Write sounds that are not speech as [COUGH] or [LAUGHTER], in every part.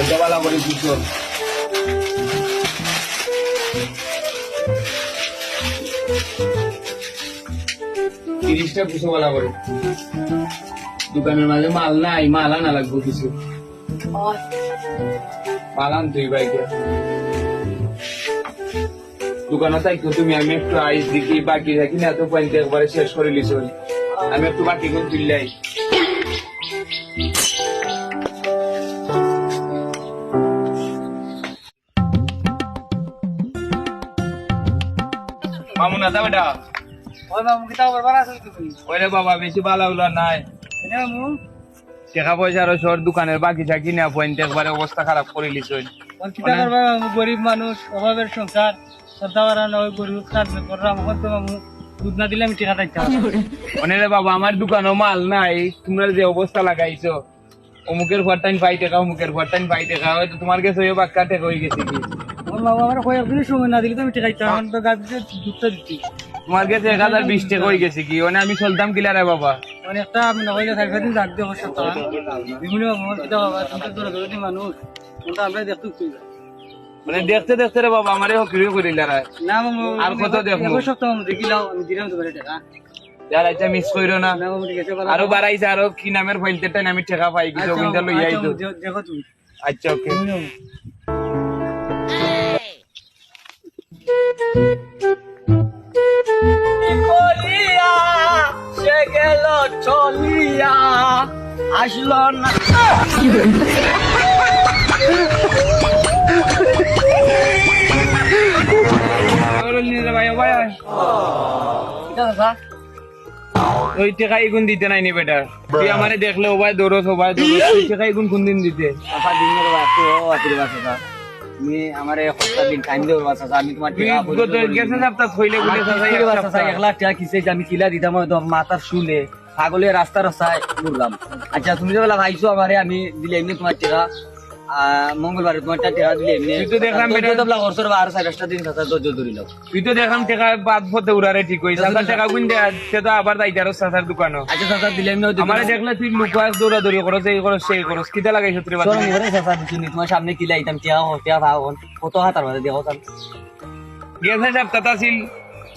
এটা করে তিরিশটা করে দোকানের মাঝে মাল নাই মাল আনা লাগবো কিছু মাল আনতেই বাইকে দোকানে থাকতো তুমি আমি একটু আইস দেখি বাকি থাকি না তো পয়েন্ট একবারে শেষ করে লিছো আমি একটু বাকি করে তুললাই মামু না তা বেটা। ওই মামু কিতা করবার আছে তুমি? ওরে বাবা বেশি বালা উলা নাই। মামু। টাকা পয়সা আর সর দোকানের বাকি থাকি না পয়েন্ট একবারে অবস্থা খারাপ করে লিছো ওই। কিতা করবার মামু? গরিব মানুষ অভাবের সংসার সদাওয়ারা নয় গরিব কাজ মামু। দুধ না দিলে আমি টিকা অনেরে বাবা আমার দোকানও মাল নাই। তোমরা যে অবস্থা লাগাইছো অমুকের পাই টাকা অমুকের পাই টাকা হয়তো তোমার কাছে ওই বাক্কা টাকা হয়ে গেছে কি? আমার আমার কয়েকদিনের সময় না দিলে তো আমি টিকা দিতাম এখন তো গাছ দুধটা দিচ্ছি। তোমার কাছে এক হাজার বিশ টাকা হয়ে গেছে কি? মানে আমি চলতাম কিলা রে বাবা? মানে একটা আমি না হইলে থাকবে দিন রাখতে অবশ্য বিভিন্ন মামু বাবা তুমি তো মানুষ আমরা দেখতে মানে দেখতে দেখতে রে বাবা আমারে হকিরি করিল রা। না মামু আর কত দেখব? এক সপ্তাহ মামু দেখিলাম আমি দিলাম তোমার টাকা। যার আচ্ছা মিস কইরো না। আরও বাড়াইছে আরও কি নামের ফাইলতে টাইম আমি টাকা পাই কিছু আচ্ছা, ওইটা লই আচ্ছা, আইতো। দেখো তুমি। আচ্ছা ওকে তুমি সে গেল চলিয়া আসলো না। [LAUGHS] কথা? ওই টাকা এগুন দিতে নাই নি বেটা তুই আমারে দেখলে ওবাই দৌড়স ওবাই দৌড়স ওই টাকা এগুন কোন দিন দিতে চাচা দিন ধরে ও আশীর্বাদ চাচা তুমি আমার সপ্তাহ দিন টাইম দেবো চাচা আমি তোমার টাকা গত দেবো। গেছে সপ্তাহ হইলে বলে সপ্তাহ। এক লাখ টাকা কিসে আমি কিলা দিতাম হয়তো মাথার শুলে ছাগলের রাস্তা রাস্তায় ঘুরলাম আচ্ছা তুমি যে বেলা ভাইছো আমারে আমি দিলে এমনি তোমার টাকা। মঙ্গলবারে তোমার টাকা দিলে এমনি তুই তো দেখলাম বেটা- ওর সরে আরও পাঁচটা দিন তুই তো দেখলাম টাকা বাদ ফতে উড়ারে ঠিক হইছে চাচা টাকা গুন দে সে তো আবার যাইতে আরও চাচার দোকানও। আচ্ছা চাচা দিলে এমনি আমারে দেখলে তুই লুকাস দৌড়াদৌড়ি করস এই করস সেই করস। কিতা লাগাইছ তোর বাদ চলো তোমার সামনে কিলা দিতাম টিয়া হো টিয়া ভাও কত হাতার মাঝে দেখো চাল গেছে সপ্তাহ ছিল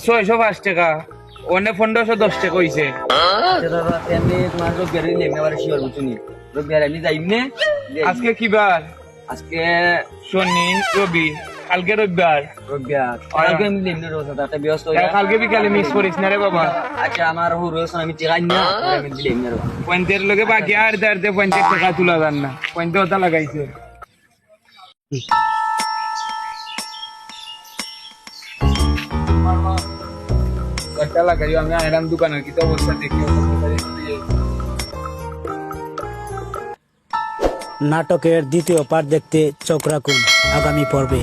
ছয়শো পাঁচ টাকা। অন্য পনেরোশো দশ টাকা হইছে। আচ্ছা দাদা আমি তোমার রোববার দিলে এমনি আবার শিওর বুঝুনি। রোববার আমি যাইমনে আজকে কি বার? আজকে শনি রবি কালকে রবিবার। রোববার। কালকে আমি এমনি রোজ একটা ব্যস্ত হয়ে তা কালকে বিকালে মিস করিস না রে বাবা। আচ্ছা আমার হো রোজ আমি টিকাই না। আমি এমনি রোজ পয়েন্টের লগে বাকি আর দাঁড়তে পয়েন্টের টাকা তুলা যান না। পয়েন্টে ওটা লাগাইছে। কটা লাগাইও আমি আইলাম দোকানের কি তো অবস্থা দেখি। নাটকের দ্বিতীয় পার্ট দেখতে চোখ রাখুন আগামী পর্বে।